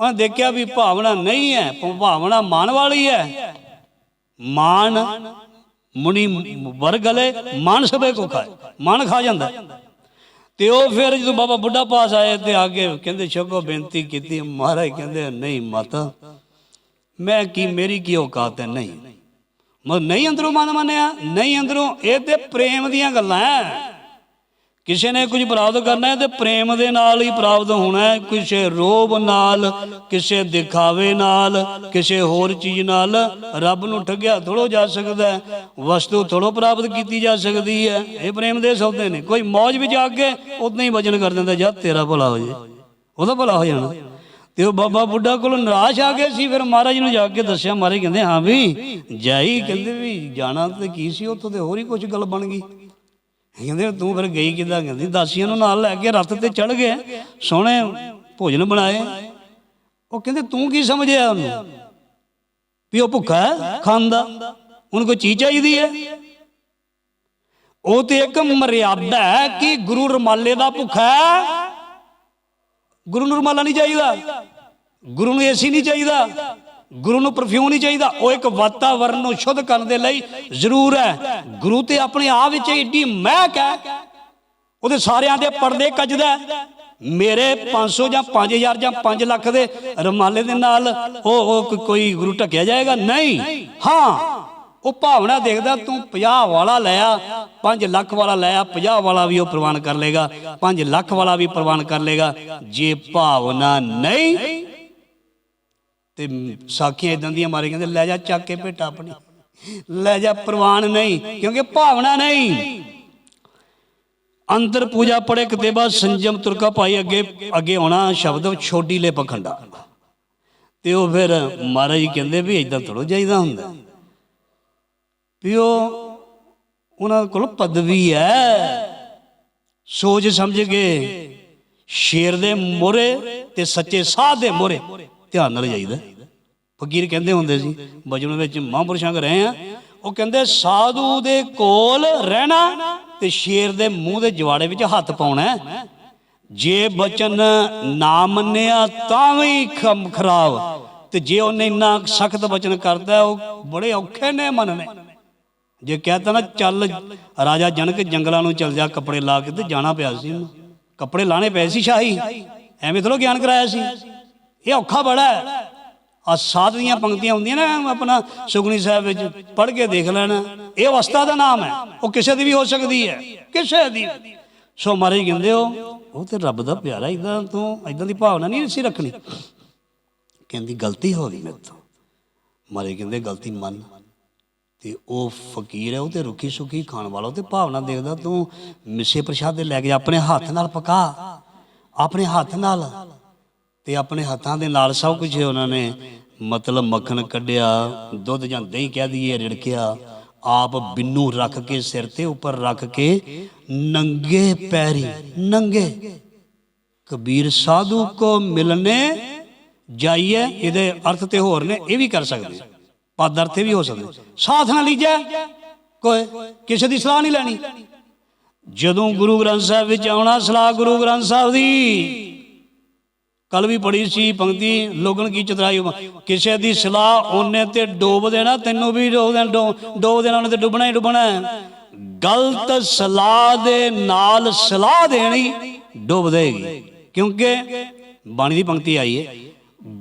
ਉਹਨੇ ਦੇਖਿਆ ਵੀ ਭਾਵਨਾ ਨਹੀਂ ਹੈ ਭਾਵਨਾ ਮਾਨ ਵਾਲੀ ਹੈ। ਮਾਨ ਮੁਨੀ ਵਰਗਲੇ ਮਾਨ ਸਭੇ ਕੋ ਖਾਏ। ਮਾਨ ਖਾ ਜਾਂਦਾ। ਤੇ ਉਹ ਫਿਰ ਜਦੋਂ ਬਾਬਾ ਬੁੱਢਾ ਪਾਸ ਆਏ ਤੇ ਆ ਕੇ ਕਹਿੰਦੇ, ਛਕੋ, ਬੇਨਤੀ ਕੀਤੀ ਮਹਾਰਾਜ ਕਹਿੰਦੇ, ਨਹੀਂ ਮਾਤਾ, ਮੈਂ ਕੀ, ਮੇਰੀ ਕੀ ਔਕਾਤ ਹੈ? ਨਹੀਂ। ਮੈਂ ਨਹੀਂ ਅੰਦਰੋਂ ਮਨ ਮੰਨਿਆ, ਨਹੀਂ ਅੰਦਰੋਂ, ਇਹ ਤੇ ਪ੍ਰੇਮ ਦੀਆਂ ਗੱਲਾਂ ਹੈ। ਕਿਸੇ ਨੇ ਕੁਝ ਪ੍ਰਾਪਤ ਕਰਨਾ ਹੈ ਤੇ ਪ੍ਰੇਮ ਦੇ ਨਾਲ ਹੀ ਪ੍ਰਾਪਤ ਹੋਣਾ ਹੈ। ਕਿਸੇ ਰੋਬ ਨਾਲ, ਕਿਸੇ ਦਿਖਾਵੇ ਨਾਲ, ਕਿਸੇ ਹੋਰ ਚੀਜ਼ ਨਾਲ ਰੱਬ ਨੂੰ ਠੱਗਿਆ ਥੋੜੋ ਜਾ ਸਕਦਾ ਹੈ। ਵਸਤੂ ਥੋੜੋ ਪ੍ਰਾਪਤ ਕੀਤੀ ਜਾ ਸਕਦੀ ਹੈ। ਇਹ ਪ੍ਰੇਮ ਦੇ ਸੌਦੇ ਨੇ। ਕੋਈ ਮੌਜ ਵਿੱਚ ਆ ਕੇ ਉਦਾਂ ਹੀ ਵਜਨ ਕਰ ਦਿੰਦਾ ਜਦ ਤੇਰਾ ਭਲਾ ਹੋ ਜੇ। ਉਹਦਾ ਭਲਾ ਹੋ ਜਾਣਾ। ਤੇ ਉਹ ਬਾਬਾ ਬੁੱਢਾ ਕੋਲ ਨਿਰਾਸ਼ ਆ ਗਏ ਸੀ। ਫਿਰ ਮਹਾਰਾਜ ਨੂੰ ਜਾ ਕੇ ਦੱਸਿਆ, ਮਹਾਰਾਜ ਕਹਿੰਦੇ, ਹਾਂ ਵੀ, ਜਾਈ ਕਹਿੰਦੇ ਵੀ ਜਾਣਾ ਤੇ ਕੀ ਸੀ? ਉੱਥੋਂ ਤੇ ਹੋਰ ਹੀ ਕੁਝ ਗੱਲ ਬਣ ਗਈ। ਕਹਿੰਦੇ, ਤੂੰ ਫਿਰ ਗਈ ਕਿੱਦਾਂ? ਕਹਿੰਦੀ, ਦਾਸੀਆਂ ਨੂੰ ਨਾਲ ਲੈ ਕੇ ਰੱਥ ਤੇ ਚੜ ਗਏ। ਸੋਹਣੇ ਭੋਜਨ ਬਣਾਏ। ਉਹ ਕਹਿੰਦੇ, ਤੂੰ ਕੀ ਸਮਝਿਆ ਉਹਨੂੰ? ਵੀ ਉਹ ਭੁੱਖਾ ਹੈ, ਖਾਂਦਾ। ਉਹਨੂੰ ਕੋਈ ਚੀਜ਼ ਚਾਹੀਦੀ ਹੈ? ਉਹ ਤੇ ਇੱਕ ਮਰਿਆਦਾ ਹੈ ਕਿ ਗੁਰੂ ਰਮਾਲੇ ਦਾ ਭੁੱਖਾ ਗੁਰੂ ਨੂੰ ਰਮਾਲਾ ਨਹੀਂ ਚਾਹੀਦਾ। ਗੁਰੂ ਨੂੰ ਏਸੀ ਨਹੀਂ ਚਾਹੀਦਾ। ਗੁਰੂ ਨੂੰ ਪਰਫਿਊਮ ਨਹੀਂ ਚਾਹੀਦਾ, ਉਹ ਇੱਕ ਵਾਤਾਵਰਨ ਨੂੰ ਸ਼ੁੱਧ ਕਰਨ ਦੇ ਲਈ ਜ਼ਰੂਰ ਹੈ। ਗੁਰੂ ਤੇ ਆਪਣੇ ਆਪ ਵਿੱਚ ਏਡੀ ਮਹਿਕ ਹੈ, ਉਹਦੇ ਸਾਰਿਆਂ ਦੇ ਪਰਦੇ ਕੱਜਦਾ ਮੇਰੇ 500 ਜਾਂ 5000 ਜਾਂ 5 ਲੱਖ ਦੇ ਰਮਾਲੇ ਦੇ ਨਾਲ ਉਹ ਕੋਈ ਗੁਰੂ ਢੱਕਿਆ ਜਾਏਗਾ? ਨਹੀਂ। ਹਾਂ, ਉਹ ਭਾਵਨਾ ਦੇਖਦਾ, ਤੂੰ 50 ਵਾਲਾ ਲਿਆ 5 ਲੱਖ ਵਾਲਾ ਲਿਆ 50 ਵਾਲਾ ਵੀ ਉਹ ਪ੍ਰਵਾਨ ਕਰ ਲੇਗਾ 5 ਲੱਖ ਵਾਲਾ ਵੀ ਪ੍ਰਵਾਨ ਕਰ ਲੇਗਾ ਜੇ ਭਾਵਨਾ ਨਹੀਂ ਤੇ ਸਾਖੀਆਂ ਇਦਾਂ ਦੀਆਂ ਮਾਰੇ ਕਹਿੰਦੇ, ਲੈ ਜਾ ਚੱਕ ਕੇ ਭੇਟਾ ਆਪਣੀ। ਲੈ ਜਾ ਪ੍ਰਵਾਨ ਨਹੀਂ, ਕਿਉਂਕਿ ਭਾਵਨਾ ਨਹੀਂ। ਅੰਦਰ ਪੂਜਾ ਪੜੇ ਕਿਤੇਬਾ ਸੰਜਮ ਤੁਰਕਾ ਭਾਈ ਅੱਗੇ ਅੱਗੇ ਆਉਣਾ ਸ਼ਬਦ ਛੋਡੀ ਲੈ ਪਖੰਡਾ। ਤੇ ਉਹ ਫਿਰ ਮਹਾਰਾਜ ਜੀ ਕਹਿੰਦੇ ਵੀ ਇਦਾਂ ਥੋੜੋ ਜਾਈਦਾ ਹੁੰਦਾ। ਵੀ ਉਹ, ਉਹਨਾਂ ਕੋਲ ਪਦਵੀ ਹੈ। ਸੋਚ ਸਮਝ ਕੇ ਸ਼ੇਰ ਦੇ ਮੋਰੇ ਤੇ ਸੱਚੇ ਸਾਧ ਦੇ ਮੋਰੇ ਧਿਆਨ ਨਾਲ ਜਾਈਦਾ। ਫਕੀਰ ਕਹਿੰਦੇ ਹੁੰਦੇ ਸੀ, ਬਚਪਨ ਵਿੱਚ ਮਹਾਂਪੁਰਸ਼ਾਂ ਘਰ ਰਹੇ ਆ ਉਹ ਕਹਿੰਦੇ, ਸਾਧੂ ਦੇ ਕੋਲ ਰਹਿਣਾ ਤੇ ਸ਼ੇਰ ਦੇ ਮੂੰਹ ਦੇ ਜਵਾੜੇ ਵਿੱਚ ਹੱਥ ਪਾਉਣਾ ਜੇ ਬਚਨ ਨਾ ਮੰਨਿਆ ਤਾਂ ਵੀ ਖਮ ਖਰਾਬ। ਤੇ ਜੇ ਉਹਨੇ ਇੰਨਾ ਸਖਤ ਬਚਨ ਕਰਦਾ ਉਹ ਬੜੇ ਔਖੇ ਨੇ ਮੰਨਣੇ। ਜੇ ਕਹਤਾ ਨਾ, ਚੱਲ ਰਾਜਾ ਜਨਕ ਜੰਗਲਾਂ ਨੂੰ ਚੱਲ ਜਾ, ਕੱਪੜੇ ਲਾ ਕੇ ਤੇ ਜਾਣਾ ਪਿਆ ਸੀ ਉਹਨੂੰ। ਕੱਪੜੇ ਲਾਣੇ ਪਏ ਸੀ ਸ਼ਾਹੀ। ਐਵੇਂ ਥੋੜੋ ਗਿਆਨ ਕਰਾਇਆ ਸੀ। ਇਹ ਔਖਾ ਬੜਾ ਹੈ। ਆ ਸਾਧ ਦੀਆਂ ਪੰਕਤੀਆਂ ਹੁੰਦੀਆਂ ਨਾ, ਆਪਣਾ ਸੁਖਨੀ ਸਾਹਿਬ ਵਿੱਚ ਪੜ੍ਹ ਕੇ ਦੇਖ ਲੈਣਾ। ਇਹ ਅਵਸਥਾ ਦਾ ਨਾਮ ਹੈ। ਉਹ ਕਿਸੇ ਦੀ ਵੀ ਹੋ ਸਕਦੀ ਹੈ। ਕਿਸੇ ਦੀ ਸੋ ਮਹਾਰਾਜ ਕਹਿੰਦੇ ਹੋ, ਉਹ ਤੇ ਰੱਬ ਦਾ ਪਿਆਰਾ ਇਦਾਂ ਤੂੰ ਇਦਾਂ ਦੀ ਭਾਵਨਾ ਨਹੀਂ ਸੀ ਰੱਖਣੀ। ਕਹਿੰਦੀ, ਗਲਤੀ ਹੋ ਗਈ ਮੇਰੇ ਤੋਂ। ਮਹਾਰਾਜ ਕਹਿੰਦੇ, ਗਲਤੀ ਮੰਨ। ਤੇ ਉਹ ਫਕੀਰ ਹੈ, ਉਹ ਤੇ ਰੁੱਖੀ ਸੁੱਖੀ ਖਾਣ ਵਾਲਾ, ਉਹ ਤੇ ਭਾਵਨਾ ਦੇਖਦਾ, ਤੂੰ ਮਿੱਸੇ ਪ੍ਰਸ਼ਾਦੇ ਲੈ ਕੇ ਆਪਣੇ ਹੱਥ ਨਾਲ ਪਕਾ। ਆਪਣੇ ਹੱਥ ਨਾਲ। ਤੇ ਆਪਣੇ ਹੱਥਾਂ ਦੇ ਨਾਲ ਸਭ ਕੁਝ ਉਹਨਾਂ ਨੇ ਮਤਲਬ ਮੱਖਣ ਕੱਢਿਆ, ਦੁੱਧ ਜਾਂ ਦਹੀਂ ਕਹਿ ਦਈਏ, ਰਿੜਕਿਆ, ਆਪ ਬਿੰਨੂ ਰੱਖ ਕੇ, ਸਿਰ ਤੇ ਉੱਪਰ ਰੱਖ ਕੇ ਨੰਗੇ ਪੈਰੀ, ਨੰਗੇ। ਕਬੀਰ ਸਾਧੂ ਕੋ ਮਿਲਨੇ ਜਾਈਏ, ਇਹਦੇ ਅਰਥ ਤੇ ਹੋਰ ਨੇ, ਇਹ ਵੀ ਕਰ ਸਕਦੇ। ਪਦ ਅਰਥ ਵੀ ਹੋ ਸਕਦੇ। ਸਾਥ ਨਾ ਲੀਜੈ, ਕੋਈ ਕਿਸੇ ਦੀ ਸਲਾਹ ਨਹੀਂ ਲੈਣੀ। ਜਦੋਂ ਗੁਰੂ ਗ੍ਰੰਥ ਸਾਹਿਬ ਵਿੱਚ ਆਉਣਾ, ਸਲਾਹ ਗੁਰੂ ਗ੍ਰੰਥ ਸਾਹਿਬ ਦੀ। ਕੱਲ ਵੀ ਪੜੀ ਸੀ ਪੰਕਤੀ, ਲੋਗਣ ਕੀ ਚਤਰਾਈ ਕਿਸੇ ਦੀ ਸਲਾਹ ਉਹਨੇ ਤੇ ਡੋਬ ਦੇਣਾ, ਤੈਨੂੰ ਵੀ ਡੋਬ ਦੇਣਾ ਡੋਬ ਦੇਣਾ, ਉਹਨੇ ਤੇ ਡੁੱਬਣਾ ਹੀ ਡੁੱਬਣਾ। ਗਲਤ ਸਲਾਹ ਦੇ ਨਾਲ ਸਲਾਹ ਦੇਣੀ ਡੁੱਬ ਦੇਗੀ। ਕਿਉਂਕਿ ਬਾਣੀ ਦੀ ਪੰਕਤੀ ਆਈ ਹੈ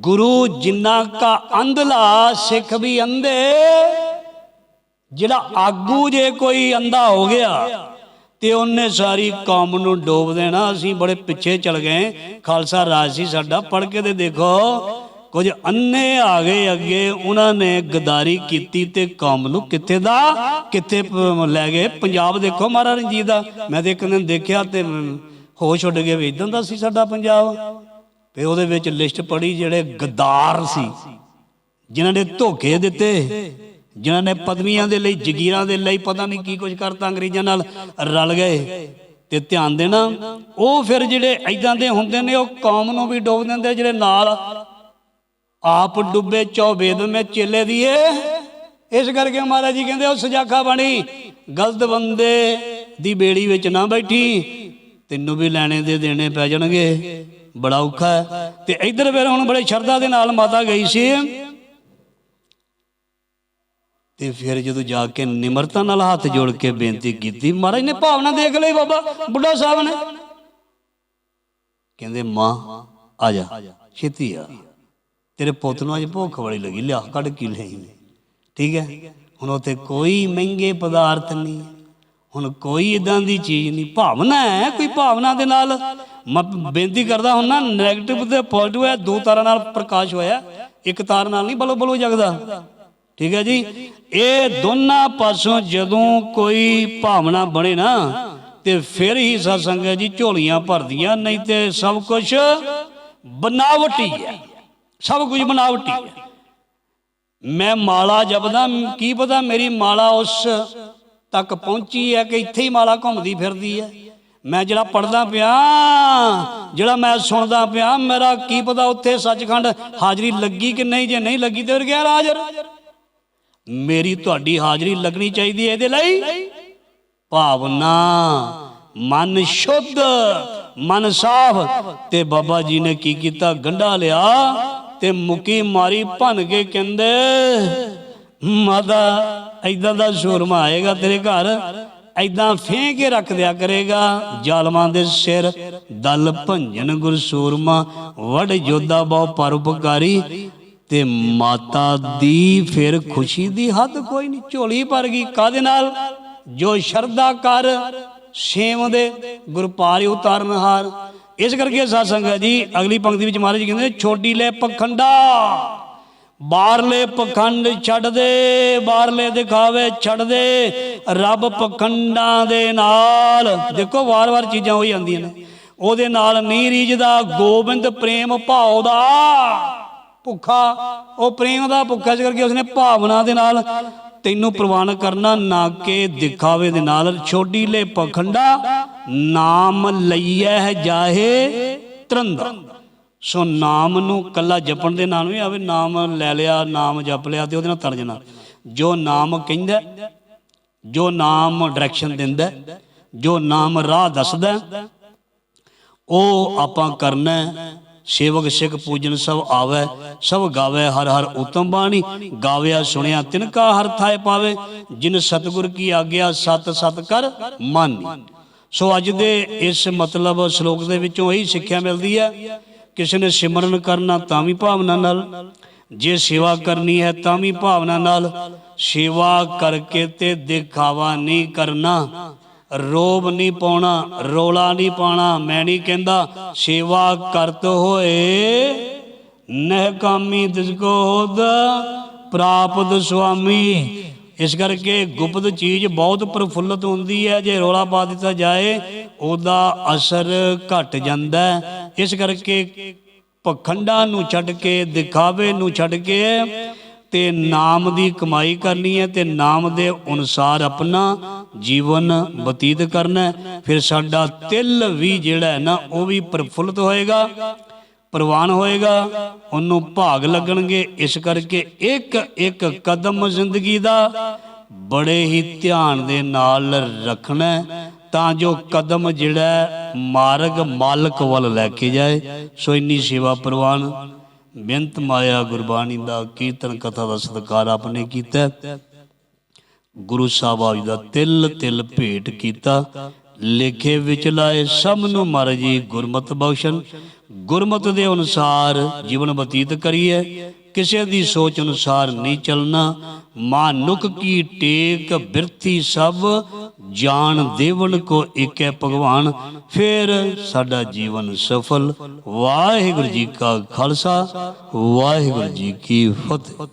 ਗੁਰੂ ਜਿੰਨਾ ਕਾ ਅੰਧਲਾ ਸਿੱਖ ਵੀ ਅੰਧੇ, ਜਿਹੜਾ ਆਗੂ ਜੇ ਕੋਈ ਅੰਧਾ ਹੋ ਗਿਆ ਤੇ ਉਹਨੇ ਸਾਰੀ ਕੌਮ ਨੂੰ ਡੋਬ ਦੇਣਾ। ਅਸੀਂ ਬੜੇ ਪਿੱਛੇ ਚਲ ਗਏ। ਖਾਲਸਾ ਰਾਜ ਸੀ ਸਾਡਾ। ਪੜ ਕੇ ਤੇ ਦੇਖੋ, ਕੁਝ ਅੰਨੇ ਆ ਗਏ ਅੱਗੇ। ਉਹਨਾਂ ਨੇ ਗਦਾਰੀ ਕੀਤੀ ਤੇ ਕੌਮ ਨੂੰ ਕਿੱਥੇ ਦਾ? ਕਿੱਥੇ ਲੈ ਗਏ? ਪੰਜਾਬ ਦੇਖੋ ਮਹਾਰਾਜ ਰਣਜੀਤ ਦਾ। ਮੈਂ ਤੇ ਇੱਕ ਦਿਨ ਦੇਖਿਆ ਤੇ ਮ- ਹੋਸ਼ ਉੱਡ ਗਏ ਵੀ ਇਦਾਂ ਦਾ ਸੀ ਸਾਡਾ ਪੰਜਾਬ। ਤੇ ਉਹਦੇ ਵਿੱਚ ਲਿਸਟ ਪੜੀ ਜਿਹੜੇ ਗਦਾਰ ਸੀ, ਜਿਨ੍ਹਾਂ ਨੇ ਧੋਖੇ ਦਿੱਤੇ। ਜਿਨ੍ਹਾਂ ਨੇ ਪਦਵੀਆਂ ਦੇ ਲਈ, ਜ਼ਗੀਰਾਂ ਦੇ ਲਈ ਪਤਾ ਨਹੀਂ ਕੀ ਕੁਝ ਕਰਤਾ ਅੰਗਰੇਜ਼ਾਂ ਨਾਲ, ਰਲ ਗਏ ਤੇ ਧਿਆਨ ਦੇਣਾ, ਉਹ ਫਿਰ ਜਿਹੜੇ ਐਦਾਂ ਦੇ ਹੁੰਦੇ ਨੇ, ਉਹ ਕੌਮ ਨੂੰ ਵੀ ਡੋਬ ਦਿੰਦੇ ਜਿਹੜੇ ਨਾਲ ਆਪ ਡੁੱਬੇ ਚੌਬੇਦ ਮੈਂ ਚੇਲੇ ਦੀਏ ਇਸ ਕਰਕੇ ਮਹਾਰਾਜ ਜੀ ਕਹਿੰਦੇ, ਉਹ ਸਜਾਖਾ ਬਣੀ, ਗਲਤ ਬੰਦੇ ਦੀ ਬੇੜੀ ਵਿੱਚ ਨਾ ਬੈਠੀ, ਤੈਨੂੰ ਵੀ ਲੈਣੇ ਦੇ ਦੇਣੇ ਪੈ ਜਾਣਗੇ। ਬੜਾ ਔਖਾ ਹੈ। ਤੇ ਇੱਧਰ ਫਿਰ ਹੁਣ ਬੜੇ ਸ਼ਰਧਾ ਦੇ ਨਾਲ ਮਾਤਾ ਗਈ ਸੀ। ਤੇ ਫਿਰ ਜਦੋਂ ਜਾ ਕੇ ਨਿਮਰਤਾ ਨਾਲ ਹੱਥ ਜੋੜ ਕੇ ਬੇਨਤੀ ਕੀਤੀ, ਮਹਾਰਾਜ ਨੇ ਭਾਵਨਾ ਦੇਖ ਲਈ ਬਾਬਾ, ਬੁੱਢਾ ਸਾਹਿਬ ਨੇ। ਕਹਿੰਦੇ, ਮਾਂ, ਆ ਜਾ, ਛੇਤੀ ਆ। ਤੇਰੇ ਪੁੱਤ ਨੂੰ ਅੱਜ ਭੁੱਖ ਵਾਲੀ ਲੱਗੀ, ਲਿਆ, ਕੱਢ ਕੇ ਲਈ ਠੀਕ ਹੈ? ਹੁਣ ਉੱਥੇ ਕੋਈ ਮਹਿੰਗੇ ਪਦਾਰਥ ਨਹੀਂ। ਹੁਣ ਕੋਈ ਇਦਾਂ ਦੀ ਚੀਜ਼ ਨਹੀਂ। ਭਾਵਨਾ ਹੈ, ਕੋਈ ਭਾਵਨਾ ਦੇ ਨਾਲ। ਮੈਂ ਬੇਨਤੀ ਕਰਦਾ ਹੁਣ ਨਾ 네ਗੇਟਿਵ ਤੇ ਪੋਜ਼ਿਟਿਵ ਹੈ, ਦੋ ਤਾਰਾਂ ਨਾਲ ਪ੍ਰਕਾਸ਼ ਹੋਇਆ। ਇੱਕ ਤਾਰ ਨਾਲ ਨਹੀਂ ਬਲੋ ਬਲੋ ਜਗਦਾ। ਠੀਕ ਹੈ ਜੀ? ਇਹ ਦੋਨਾਂ ਪਾਸੋਂ ਜਦੋਂ ਕੋਈ ਭਾਵਨਾ ਬਣੇ ਨਾ, ਤੇ ਫਿਰ ਹੀ ਸਤਸੰਗ ਜੀ, ਝੋਲੀਆਂ ਭਰਦੀਆਂ, ਨਹੀਂ ਤੇ ਸਭ ਕੁਝ ਬਨਾਵਟੀ ਹੈ। ਸਭ ਕੁਝ ਬਨਾਵਟੀ ਹੈ। ਮੈਂ ਮਾਲਾ ਜਪਦਾ, ਕੀ ਪਤਾ ਮੇਰੀ ਮਾਲਾ ਉਸ ਤੱਕ ਪਹੁੰਚੀ ਹੈ ਕਿ ਇੱਥੇ ਹੀ ਮਾਲਾ ਘੁੰਮਦੀ ਫਿਰਦੀ ਹੈ। ਮੈਂ ਜਿਹੜਾ ਪੜਦਾ ਪਿਆ, ਜਿਹੜਾ ਮੈਂ ਸੁਣਦਾ ਪਿਆ, ਮੇਰਾ ਕੀ ਪਤਾ ਉੱਥੇ ਸੱਚਖੰਡ ਹਾਜ਼ਰੀ ਲੱਗੀ ਕਿ ਨਹੀਂ, ਜੇ ਨਹੀਂ ਲੱਗੀ ਤੇ ਫਿਰ ਗਿਆ ਹਾਜ਼ਰ ਮੇਰੀ ਤੁਹਾਡੀ ਹਾਜ਼ਰੀ ਲੱਗਣੀ ਚਾਹੀਦੀ ਹੈ ਇਹਦੇ ਲਈ? ਭਾਵਨਾ, ਮਨ ਸ਼ੁੱਧ, ਮਨ ਸਾਫ਼। ਤੇ ਬਾਬਾ ਜੀ ਨੇ ਕੀ ਕੀਤਾ? ਗੰਢਾ ਲਿਆ ਤੇ ਮੁਕੀ ਮਾਰੀ ਭੰਨ ਕੇ ਕਹਿੰਦੇ, ਮਾਤਾ ਐਦਾਂ ਦਾ ਸ਼ੋਰਮਾ ਆਏਗਾ ਤੇਰੇ ਘਰ ਐਦਾਂ ਫੇਂ ਕੇ ਰੱਖ ਦਿਆ ਕਰੇਗਾ। ਜ਼ਾਲਮਾਂ ਦੇ ਸਿਰ ਦਲ ਭੰਜਨ ਗੁਰ ਸੂਰਮਾ ਵਡ ਜੋਦਾ ਬਹੁ ਪਰਉਪਕਾਰੀ ਤੇ ਮਾਤਾ ਦੀ ਫਿਰ ਖੁਸ਼ੀ ਦੀ ਹੱਦ ਕੋਈ ਨਹੀਂ। ਝੋਲੀ ਭਰ ਗਈ ਕਾਦੇ ਨਾਲ? ਜੋ ਸ਼ਰਧਾ ਕਰ ਛੇਵ ਦੇ ਗੁਰਪਾਰਿ ਉਤਾਰਨ ਹਾਰ। ਇਸ ਕਰਕੇ ਸਾਧ ਸੰਗਤ ਜੀ, ਅਗਲੀ ਪੰਕਤੀ ਵਿੱਚ ਮਹਾਰਾਜ ਕਹਿੰਦੇ ਛੋਟੀ ਲੈ ਪਖੰਡਾ, ਬਾਹਰਲੇ ਪਖੰਡ ਛੱਡ ਦੇ, ਬਾਹਰਲੇ ਦਿਖਾਵੇ ਛੱਡ ਦੇ, ਰੱਬ ਪਖੰਡਾਂ ਦੇ ਨਾਲ। ਦੇਖੋ ਵਾਰ-ਵਾਰ ਚੀਜ਼ਾਂ ਹੋਈ ਜਾਂਦੀਆਂ ਨੇ। ਉਹਦੇ ਨਾਲ ਨਹੀਂ ਰੀਝਦਾ ਗੋਬਿੰਦ ਪ੍ਰੇਮ ਭਾਉ ਦਾ। ਭੁੱਖਾ, ਉਹ ਪ੍ਰੇਮ ਦਾ ਭੁੱਖਾ ਇਸ ਕਰਕੇ ਉਸਨੇ ਭਾਵਨਾ ਦੇ ਨਾਲ ਤੈਨੂੰ ਪ੍ਰਵਾਨ ਕਰਨਾ ਨਾ ਕਿ ਦਿਖਾਵੇ ਦੇ ਨਾਲ, ਛੋਡੀ ਲੈ ਪਖੰਡਾ, ਨਾਮ ਲਈਐ ਹੈ ਜਾਹੇ ਤਰੰਦਾ। ਸੋ ਨਾਮ ਨੂੰ ਕੱਲਾ ਜਪਣ ਦੇ ਨਾਲ ਵੀ ਆਵੇ, ਨਾਮ ਲੈ ਲਿਆ, ਨਾਮ ਜਪ ਲਿਆ ਤੇ ਉਹਦੇ ਨਾਲ ਤਰ ਜਾਣਾ। ਜੋ ਨਾਮ ਕਹਿੰਦਾ, ਜੋ ਨਾਮ ਡਾਇਰੈਕਸ਼ਨ ਦਿੰਦਾ, ਜੋ ਨਾਮ ਰਾਹ ਦੱਸਦਾ, ਉਹ ਆਪਾਂ ਕਰਨਾ ਸੇਵਕ ਸਿੱਖ ਪੂਜਨ ਸਭ ਆਵੇ, ਸਭ ਗਾਵੇ, ਹਰ ਹਰ ਉਤਮ ਬਾਣੀ। ਗਾਵਿਆ ਸੁਣਿਆ ਤਿਨ ਕਾ ਹਰ ਥਾਏ ਪਾਵੇ, ਜਿਨ ਸਤਗੁਰ ਕੀ ਆਗਿਆ ਸਤ ਸਤ ਕਰ ਮਾਨੀ। ਸੋ ਅੱਜ ਦੇ ਇਸ ਮਤਲਬ ਸ਼ਲੋਕ ਦੇ ਵਿੱਚੋਂ ਇਹੀ ਸਿੱਖਿਆ ਮਿਲਦੀ ਹੈ, ਕਿਸੇ ਨੇ ਸਿਮਰਨ ਕਰਨਾ ਤਾਂ ਵੀ ਭਾਵਨਾ ਨਾਲ, ਜੇ ਸੇਵਾ ਕਰਨੀ ਹੈ ਤਾਂ ਵੀ ਭਾਵਨਾ ਨਾਲ, ਸੇਵਾ ਕਰਕੇ ਤੇ ਦਿਖਾਵਾ ਨਹੀਂ ਕਰਨਾ। ਰੋਬ ਨਹੀਂ ਪਾਉਣਾ, ਰੋਲਾ ਨਹੀਂ ਪਾਣਾ ਮੈਂ ਨਹੀਂ ਕਹਿੰਦਾ ਸੇਵਾ ਕਰਤ ਹੋਏ। ਨਹਿ ਕਾਮੀ ਤਿਸ ਹੋਦ, ਪ੍ਰਾਪਤ ਸੁਆਮੀ। ਇਸ ਕਰਕੇ ਗੁਪਤ ਚੀਜ਼ ਬਹੁਤ ਪ੍ਰਫੁੱਲਤ ਹੁੰਦੀ ਹੈ, ਜੇ ਰੋਲਾ ਪਾ ਦਿੱਤਾ ਜਾਏ, ਉਹਦਾ ਅਸਰ ਘਟ ਜਾਂਦਾ ਇਸ ਕਰਕੇ ਪਖੰਡਾਂ ਨੂੰ ਛੱਡ ਕੇ, ਦਿਖਾਵੇ ਨੂੰ ਛੱਡ ਕੇ ਤੇ ਨਾਮ ਦੀ ਕਮਾਈ ਕਰਨੀ ਹੈ ਤੇ ਨਾਮ ਦੇ ਅਨੁਸਾਰ ਆਪਣਾ ਜੀਵਨ ਬਤੀਤ ਕਰਨਾ ਫਿਰ ਸਾਡਾ ਤਿਲ ਵੀ ਜਿਹੜਾ ਹੈ ਨਾ, ਉਹ ਵੀ ਪ੍ਰਫੁੱਲਤ ਹੋਏਗਾ, ਪ੍ਰਵਾਨ ਹੋਏਗਾ, ਉਹਨੂੰ ਭਾਗ ਲੱਗਣਗੇ। ਇਸ ਕਰਕੇ ਇੱਕ ਇੱਕ ਕਦਮ ਜ਼ਿੰਦਗੀ ਦਾ ਬੜੇ ਹੀ ਧਿਆਨ ਦੇ ਨਾਲ ਰੱਖਣਾ ਤਾਂ ਜੋ ਕਦਮ ਜਿਹੜਾ ਮਾਰਗ ਮਾਲਕ ਵੱਲ ਲੈ ਕੇ ਜਾਏ। ਸੋ ਇੰਨੀ ਸੇਵਾ ਪ੍ਰਵਾਨ ਬੇਅੰਤ ਮਾਇਆ ਗੁਰਬਾਣੀ ਦਾ ਕੀਰਤਨ ਕਥਾ ਦਾ ਸਤਿਕਾਰ ਆਪਨੇ ਕੀਤਾ। ਗੁਰੂ ਸਾਹਿਬ ਆਪ ਜੀ ਦਾ ਤਿਲ ਤਿਲ ਭੇਟ ਕੀਤਾ। ਲੇਖੇ ਵਿੱਚ ਲਾਏ ਸਭ ਨੂੰ ਮਰ ਜੀ ਗੁਰਮਤ ਬਖਸ਼ਣ। ਗੁਰਮਤ ਦੇ ਅਨੁਸਾਰ ਜੀਵਨ ਬਤੀਤ ਕਰੀਏ। ਕਿਸੇ ਦੀ ਸੋਚ ਅਨੁਸਾਰ ਨਹੀਂ ਚੱਲਣਾ ਮਾਨੁਕ ਕੀ ਟੇਕ ਬਿਰਤੀ ਸਭ, ਜਾਣ ਦੇਵਨ ਕੋ ਇੱਕ ਭਗਵਾਨ, ਫਿਰ ਸਾਡਾ ਜੀਵਨ ਸਫਲ। ਵਾਹਿਗੁਰੂ ਜੀ ਕਾ ਖਾਲਸਾ, ਵਾਹਿਗੁਰੂ ਜੀ ਕੀ ਫਤਿਹ।